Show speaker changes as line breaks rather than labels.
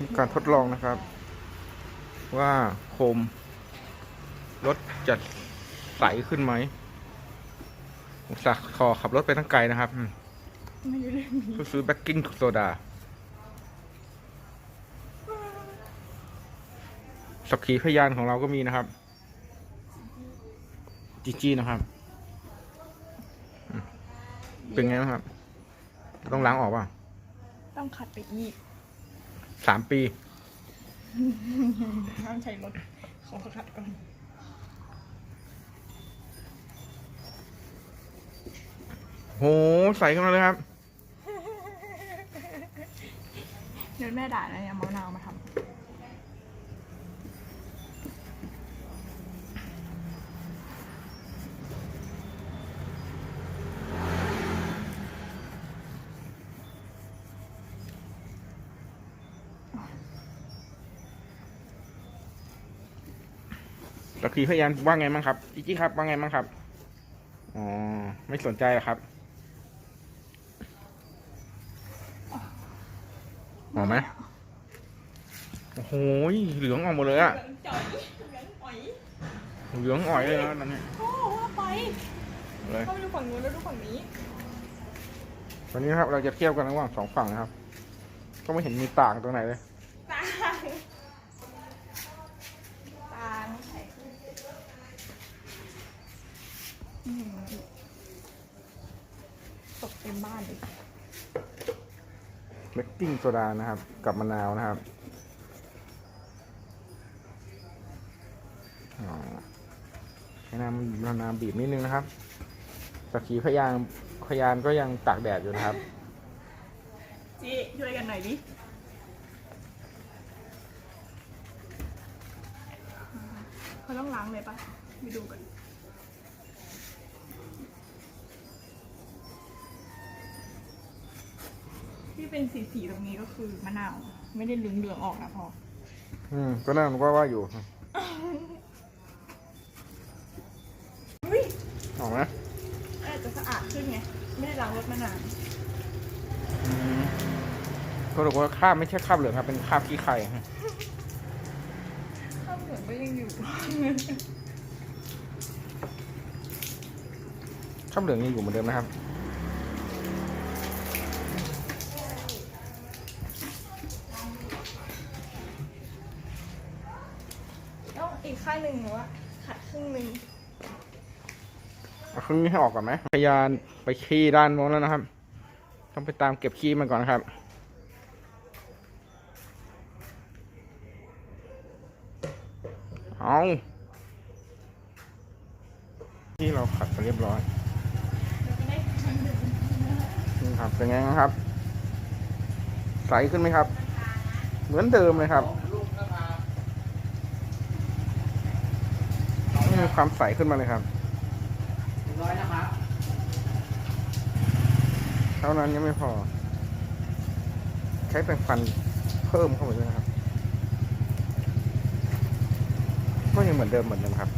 มีการทดลองนะครับ ว่าโคมรถจะใสขึ้นไหมผมสักคอขับรถไปทั้งไกลนะครับอืม
ไม่ได้เรื่องนี้
เพื่อซื้อแบ็กกิ้งโซดาสักขีพยานของเราก็มีนะครับ จีจีนะครับ เป็นไงบ้างครับ ต้องล้างออกป่ะ
ต้องขัดไปอีก
สามปี
ห้ามใช้รถขอขัดก่อน
โหใส่ขึ้นมาเลยครับ
เดี๋ยวแม่ด่านะเนี่ยเอามะนาวมาท
สั กขีพยานว่าไงบ้างครับจีจี้ครับว่าไงบ้างครับอ๋อไม่สนใจเหรอครับหอมไหมโอ้โหเหลืองออกหมดเลยอะำ
จ่อยเหลืองอ๋อย
เหลืองอ่อยเลยนะนั่นเนี่ย
โอ้ว่าไป
เลย
เข้าไปดูฝั่งนู้นแล้วดูฝั่งนี้
วันนี้นะครับเราจะเทียบกันระหว่างสองฝั่งนะครับ ก็ไม่เห็นมีต่างตรงไหนเลย
ตางตางใส่ขึ้นอืมตก เต็มบ้านเลย
เบกกิ้งโซดานะครับ กับมะนาวนะครับอ๋อให้น้ำมะนาวบีบนิดนึงนะครับสักขีพยานพยานก็ยังตากแดดอยู่นะครับ
จีช่วยกันหน่อยดิเขาต้องล้างเลยปะไปดูกัน ที่เป็นสีสีๆตรงนี้ก็คือมะนาว ไม่ได้เหลืองเหลืองๆออกนะพอ
อืมก็นั่นว่าว่าอยู่
อุ้ย
ออกไหม
อาจจะสะอาดขึ้นไง ไม่ได้ล้างรถมานาน
อืมก็บอกว่าคราบไม่ใช่คราบเหลืองครับเป็นคราบขี้ไข่ฮะ
ข้าวเหลืองก็ยังอยู่
คราบเหลืองยังอยู่เหมือนเดิมนะครับ
ข้างหนึ่งหนูว่าขัดครึ่งหนึ่ง
เอาครึ่งนี้ให้ออกก่อนไหมพยานไปขี้ด้านโน้นแล้วนะครับ ต้องไปตามเก็บขี้มันก่อนนะครับ เอาที่เราขัดไปเรียบร้อยนี่ครับเป็นไงบ้างครับ ใสขึ้นไหมครับ เหมือนเดิมเลยครับ ไม่มีความใสขึ้นมาเลยครับ
ร้อยนะครับ
เท่านั้นยังไม่พอ ใช้แปรงฟันเพิ่มเข้าไปด้วยนะครับ ก็ยังเหมือนเดิมเหมือนเดิมครับ